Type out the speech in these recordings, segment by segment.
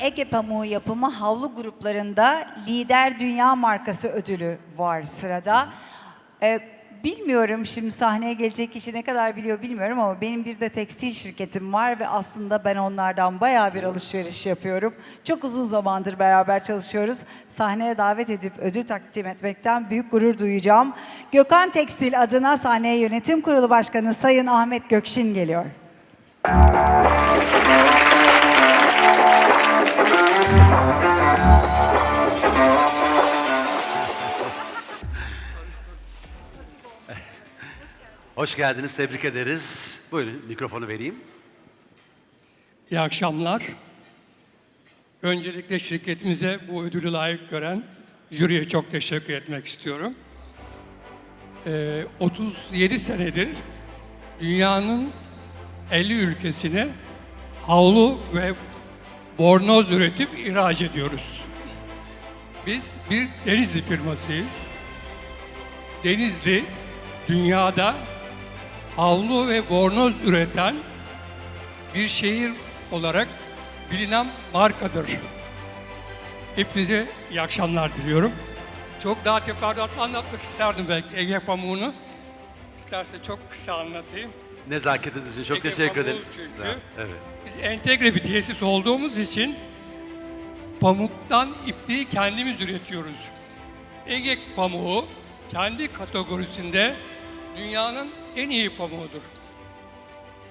Ege Pamuğu yapımı havlu gruplarında lider dünya markası ödülü var sırada. Ee, bilmiyorum şimdi sahneye gelecek kişi ne kadar biliyor bilmiyorum ama benim bir de tekstil şirketim var ve aslında ben onlardan bayağı bir alışveriş yapıyorum. Çok uzun zamandır beraber çalışıyoruz. Sahneye davet edip ödül takdim etmekten büyük gurur duyacağım. Gökhan Tekstil adına sahneye yönetim kurulu başkanı Sayın Ahmet Gökşin geliyor. Hoş geldiniz, tebrik ederiz. Buyurun mikrofonu vereyim. İyi akşamlar. Öncelikle şirketimize bu ödülü layık gören jüriye çok teşekkür etmek istiyorum. Ee, 37 senedir dünyanın 50 ülkesine havlu ve bornoz üretip ihraç ediyoruz. Biz bir Denizli firmasıyız. Denizli dünyada havlu ve bornoz üreten bir şehir olarak bilinen markadır. Hepinize iyi akşamlar diliyorum. Çok daha teferruatlı anlatmak isterdim belki Ege Pamuğu'nu. İsterse çok kısa anlatayım. Nezaketiniz için çok Ege teşekkür Pamuğu ederiz. çünkü. Ha, Evet. Biz entegre bir tesis olduğumuz için pamuktan ipliği kendimiz üretiyoruz. Ege pamuğu kendi kategorisinde dünyanın en iyi pamuğudur.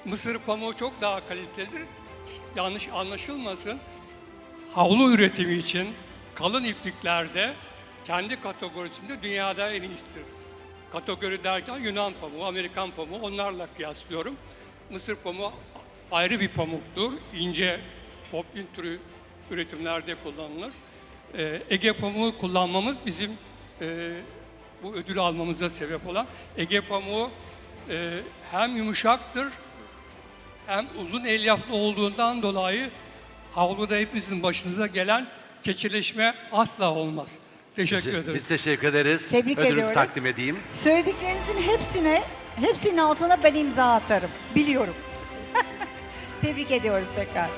Mısır pamuğu çok daha kalitelidir. Yanlış anlaşılmasın. Havlu üretimi için kalın ipliklerde kendi kategorisinde dünyada en iyisidir. Kategori derken Yunan pamuğu, Amerikan pamuğu onlarla kıyaslıyorum. Mısır pamuğu ayrı bir pamuktur. İnce poplin türü üretimlerde kullanılır. Ee, Ege pamuğu kullanmamız bizim e, bu ödülü almamıza sebep olan Ege pamuğu e, hem yumuşaktır hem uzun elyaflı olduğundan dolayı havluda hepimizin başınıza gelen keçeleşme asla olmaz. Teşekkür ederim. Biz teşekkür ederiz. Tebrik Ödülünüzü ediyoruz. takdim edeyim. Söylediklerinizin hepsine, hepsinin altına ben imza atarım. Biliyorum. Tebrik ediyoruz tekrar.